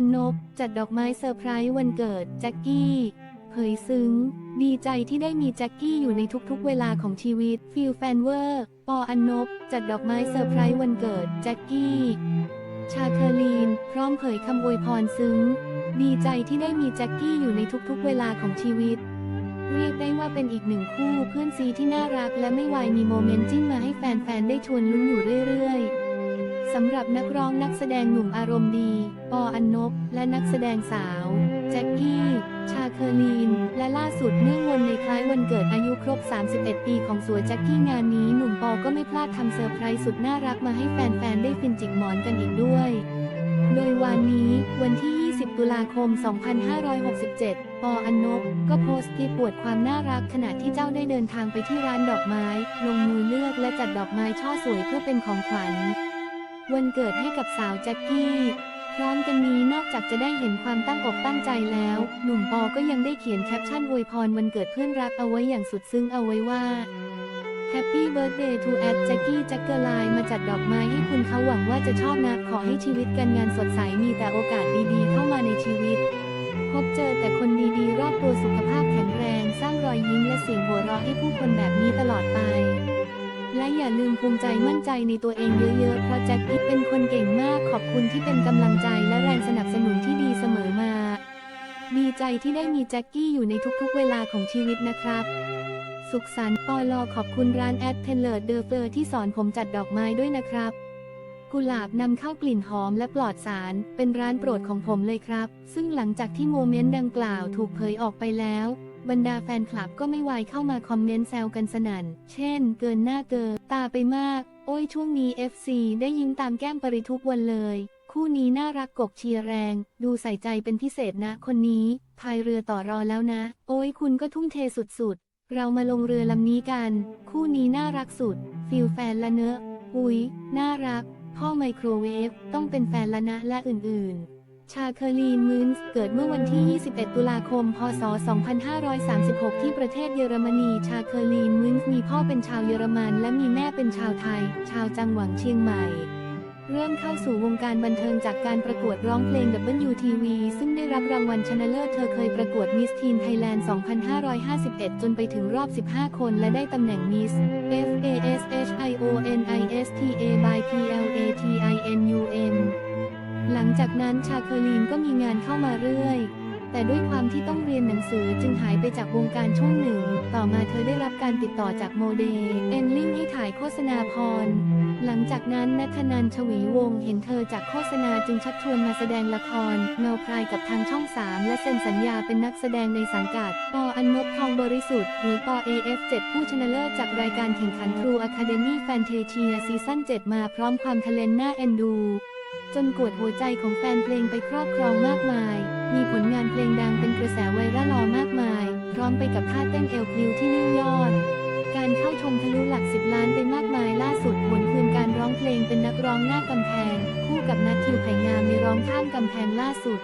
อันนบจัดดอกไม้เซอร์ไพรส์วันเกิดแจ็คกี้เผยซึ้ง ดีใจที่ได้มีแจ็คกี้อยู่ในทุกๆ เวลาของชีวิตฟิลแฟนเวอร์ปออันนบจัดดอกไม้เซอร์ไพรส์วันเกิดแจ็คกี้ชาเคอรีน พร้อมเผยคำอวยพรซึ้ง ดีใจที่ได้มีแจ็คกี้อยู่ในทุกๆ เวลาของชีวิต เรียกได้ว่าเป็นอีกหนึ่งคู่เพื่อนซีที่น่ารักและไม่วายมีโมเมนต์จิ้นมาให้แฟนๆ ได้ชวนลุ้นอยู่เรื่อยๆำหรับนักร้องนักแสดงหนุ่มอารมณ์ดี ปออันนบ และนักแสดงสาว แจ็คกี้ ชาเคอร์ลีน และล่าสุดเนื่องวันในคล้ายวันเกิดอายุครบ 31 ปีของสวยแจ็คกี้งานนี้หนุ่มปอก็ไม่พลาดทำเซอร์ไพรส์สุดน่ารักมาให้แฟนๆ ได้ฟินจิกหมอนกันอีกด้วย โดยวันนี้วันที่ 20 ตุลาคม 2567 ปออันนบก็โพสต์คลิปปวดความน่ารักขณะที่เจ้าได้เดินทางไปที่ร้านดอกไม้ ลงมือเลือกและจัดดอกไม้ช่อสวยเพื่อเป็นของขวัญ วันเกิดให้กับสาวแจ็คกี้พร้อมกันนี้นอกจากจะได้เห็นความตั้งอกตั้งใจแล้ว หนุ่มปอก็ยังได้เขียนแคปชั่นอวยพรวันเกิดเพื่อนรักเอาไว้อย่างสุดซึ้งเอาไว้ว่า Happy Birthday to at Jackie j a c k e r l i n e มาจัดดอกไม้ให้คุณเขาหวังว่าจะชอบนะขอให้ชีวิตการงานสดใสมีแต่โอกาสดีๆ เข้ามาในชีวิต พบเจอแต่คนดีๆ รอบตัวสุขภาพแข็งแรง สร้างรอยยิ้มและเสียงหัวเราะให้ผู้คนแบบนี้ตลอดไป และอย่าลืมภูมิใจมั่นใจในตัวเองเยอะๆ เพราะแจ็คกี้เป็นคนเก่งมากขอบคุณที่เป็นกำลังใจและแรงสนับสนุนที่ดีเสมอมา ดีใจที่ได้มีแจ็คกี้อยู่ในทุกๆ เวลาของชีวิตนะครับ สุขสันต์ปอลอขอบคุณร้านแอดเพนเลอร์เดอเฟอร์ที่สอนผมจัดดอกไม้ด้วยนะครับกุหลาบนำเข้ากลิ่นหอมและปลอดสาร เป็นร้านโปรดของผมเลยครับ ซึ่งหลังจากที่โมเมนต์ดังกล่าวถูกเผยออกไปแล้ว บรรดาแฟนคลับก็ไม่วายเข้ามาคอมเมนต์แซวกันสนั่น เช่น เกินหน้าเกินตาไปมาก โอ้ยช่วงนี้ FC ได้ยิ้มตามแก้มปริทุกวันเลย คู่นี้น่ารักกบเชียร์แรง ดูใส่ใจเป็นพิเศษนะ คนนี้พายเรือต่อรอแล้วนะ โอ้ยคุณก็ทุ่มเทสุดๆ เรามาลงเรือลำนี้กัน คู่นี้น่ารักสุด ฟิลแฟนละเนอะ อุ๊ยน่ารัก พ่อไมโครเวฟต้องเป็นแฟนละนะและอื่นๆ ชาเคอรีนมูนส์เกิดเมื่อวันที่ 21 ตุลาคม พศ 2536 ที่ประเทศเยอรมนี ชาเคอรีนมูนส์มีพ่อเป็นชาวเยอรมันและมีแม่เป็นชาวไทย ชาวจังหวัดเชียงใหม่ เริ่มเข้าสู่วงการบันเทิงจากการประกวดร้องเพลง WTV ซึ่งได้รับรางวัลชนะเลิศ เธอเคยประกวดมิสทีนไทยแลนด์ 2551 จนไปถึงรอบ 15 คนและได้ตำแหน่งมิส F A S H I O N I S T A by P L จากนั้นชาเคอรีนก็มีงานเข้ามาเรื่อย แต่ด้วยความที่ต้องเรียนหนังสือจึงหายไปจากวงการช่วงหนึ่ง ต่อมาเธอได้รับการติดต่อจากโมเดลเอนลิงให้ถ่ายโฆษณาพร หลังจากนั้นนัทนันชวีวงศ์เห็นเธอจากโฆษณาจึงชักชวนมาแสดงละครเงาพรายกับทางช่อง3และเซ็นสัญญาเป็นนักแสดงในสังกัดปออันนบทองบริสุทธิ์หรือปอ AF7 ผู้ชนะเลิศจากรายการแข่งขัน True Academy Fantasia ซีซั่น7มาพร้อมความทะเลนหน้าเอ็นดู จนกวดหัวใจของแฟนเพลงไปครอบครองมากมาย มีผลงานเพลงดังเป็นกระแสไวรัลลอมากมาย พร้อมไปกับท่าเต้นเอลพลิวที่นิ่งยอด การเข้าชมทะลุหลักสิบล้านไปมากมายล่าสุดหวนคืนการร้องเพลงเป็นนักร้องหน้ากำแพง คู่กับนัททิวไผ่งามในร้องข้ามกำแพงล่าสุด